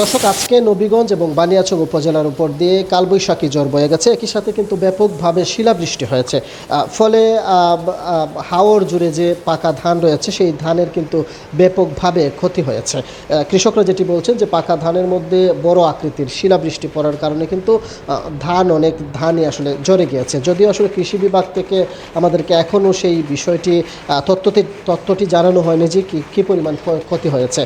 দর্শক, আজকে নবীগঞ্জ এবং বানিয়াচং উপজেলার উপর দিয়ে কালবৈশাখী জ্বর বয়ে গেছে। একই সাথে কিন্তু ব্যাপকভাবে শিলাবৃষ্টি হয়েছে। ফলে হাওর জুড়ে যে পাকা ধান রয়েছে, সেই ধানের কিন্তু ব্যাপকভাবে ক্ষতি হয়েছে। কৃষকরা যেটি বলছেন যে পাকা ধানের মধ্যে বড় আকৃতির শিলাবৃষ্টি পড়ার কারণে কিন্তু ধান, অনেক ধানই আসলে জ্বরে গিয়েছে। যদিও আসলে কৃষি বিভাগ থেকে আমাদেরকে এখনও সেই বিষয়টি তথ্যটি তথ্যটি জানানো হয়নি যে কী কী পরিমাণ ক্ষতি হয়েছে।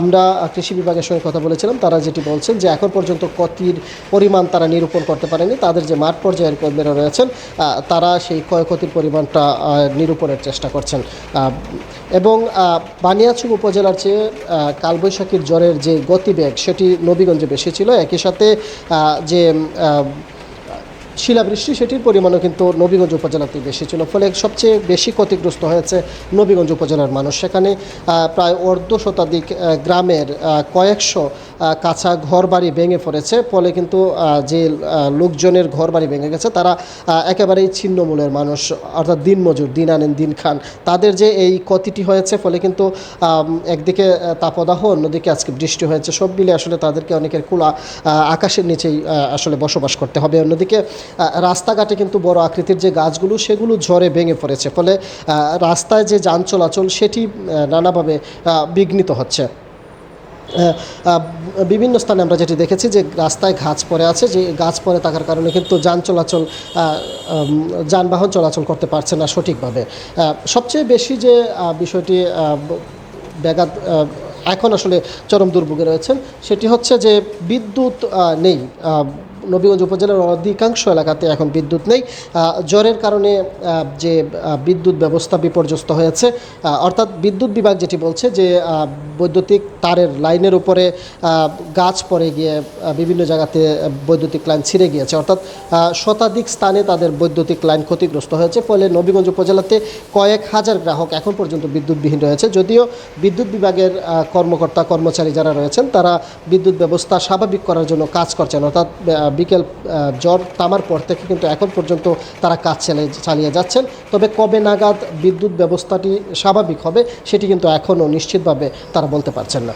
আমরা কৃষি বিভাগের সঙ্গে কথা বলেছিলাম, তারা যেটি বলছেন যে এখন পর্যন্ত ক্ষতির পরিমাণ তারা নিরূপণ করতে পারেনি। তাদের যে মাঠ পর্যায়ের কর্মীরা রয়েছেন তারা সেই ক্ষয়ক্ষতির পরিমাণটা নিরূপণের চেষ্টা করছেন। এবং বানিয়াছুম উপজেলার চেয়ে কালবৈশাখীর জ্বরের যে গতিবেগ, সেটি নবীগঞ্জে বেশি ছিল। একই সাথে যে শিলাবৃষ্টি, সেটির পরিমাণও কিন্তু নবীগঞ্জ উপজেলাতেই বেশি ছিল, ফলে সবচেয়ে বেশি ক্ষতিগ্রস্ত হয়েছে নবীগঞ্জ উপজেলার মানুষ। সেখানে প্রায় অর্ধ শতাধিক গ্রামের কয়েকশো কাঁচা ঘরবাড়ি ভেঙে পড়েছে। ফলে কিন্তু যে লোকজনের ঘরবাড়ি ভেঙে গেছে, তারা একেবারেই ছিন্নমূলের মানুষ। অর্থাৎ দিনমজুর দিন আনেন দিন খান তাদের যে এই ক্ষতিটি হয়েছে, ফলে কিন্তু একদিকে তাপদাহ, অন্যদিকে আজকে বৃষ্টি হয়েছে। সব মিলে আসলে তাদেরকে অনেকের কুলা আকাশের নিচেই আসলে বসবাস করতে হবে। অন্যদিকে রাস্তাঘাটে কিন্তু বড় আকৃতির যে গাছগুলো, সেগুলো ঝড়ে ভেঙে পড়েছে। ফলে রাস্তায় যে যান চলাচল, সেটি নানাভাবে বিঘ্নিত হচ্ছে। বিভিন্ন স্থানে আমরা যেটি দেখেছি যে রাস্তায় ঘাস পড়ে আছে, যে গাছ পড়ে থাকার কারণে কিন্তু যান চলাচল যানবাহন চলাচল করতে পারছে না সঠিকভাবে। সবচেয়ে বেশি যে বিষয়টি ব্যাঘাত এখন আসলে চরম দুর্ভোগে রয়েছেন, সেটি হচ্ছে যে বিদ্যুৎ নেই। নবীগঞ্জ উপজেলার অধিকাংশ এলাকাতে এখন বিদ্যুৎ নেই। জ্বরের কারণে যে বিদ্যুৎ ব্যবস্থা বিপর্যস্ত হয়েছে অর্থাৎ বিদ্যুৎ বিভাগ যেটি বলছে যে বৈদ্যুতিক তারের লাইনের উপরে গাছ পড়ে গিয়ে বিভিন্ন জায়গাতে বৈদ্যুতিক লাইন ছিঁড়ে গিয়েছে। অর্থাৎ শতাধিক স্থানে তাদের বৈদ্যুতিক লাইন ক্ষতিগ্রস্ত হয়েছে, ফলে নবীগঞ্জ উপজেলাতে কয়েক হাজার গ্রাহক এখন পর্যন্ত বিদ্যুৎবিহীন রয়েছে। যদিও বিদ্যুৎ বিভাগের কর্মকর্তা, কর্মচারী যারা রয়েছেন, তারা বিদ্যুৎ ব্যবস্থা স্বাভাবিক করার জন্য কাজ করছেন। অর্থাৎ বিকেল জ্বর তামার পর থেকে কিন্তু এখন পর্যন্ত তারা কাজ চালিয়ে চালিয়ে যাচ্ছেন। তবে কবে নাগাদ বিদ্যুৎ ব্যবস্থাটি স্বাভাবিক হবে, সেটি কিন্তু এখনও নিশ্চিতভাবে তারা বলতে পারছেন না।